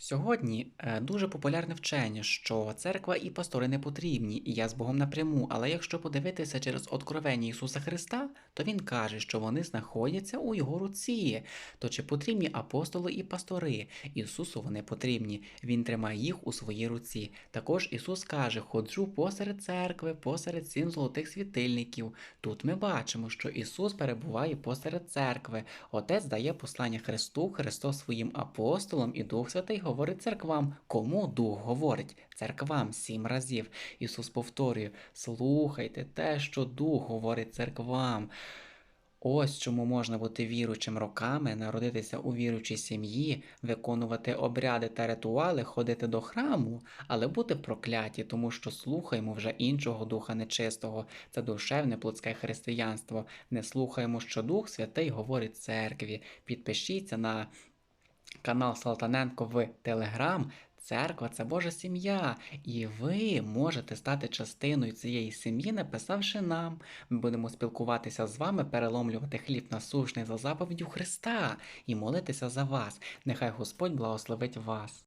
Сьогодні е, дуже популярне вчення, що церква і пастори не потрібні, і я з Богом напряму. Але якщо подивитися через откровення Ісуса Христа, то Він каже, що вони знаходяться у Його руці. То чи потрібні апостоли і пастори? Ісусу вони потрібні. Він тримає їх у своїй руці. Також Ісус каже: ходжу посеред церкви, посеред сім золотих світильників. Тут ми бачимо, що Ісус перебуває посеред церкви. Отець дає послання Христу, Христос своїм апостолам і Дух Святий говорить церквам. Кому Дух говорить? Церквам сім разів. Ісус повторює: слухайте те, що Дух говорить церквам. Ось чому можна бути віруючим роками, народитися у віруючій сім'ї, виконувати обряди та ритуали, ходити до храму, але бути прокляті, тому що слухаємо вже іншого духа нечистого. Це душевне плотське християнство. Не слухаємо, що Дух Святий говорить церкві. Підпишіться на канал Салтаненко в Телеграм. Церква це Божа сім'я, і ви можете стати частиною цієї сім'ї, написавши нам. Ми будемо спілкуватися з вами, переломлювати хліб насушний за заповіддю Христа і молитися за вас. Нехай Господь благословить вас.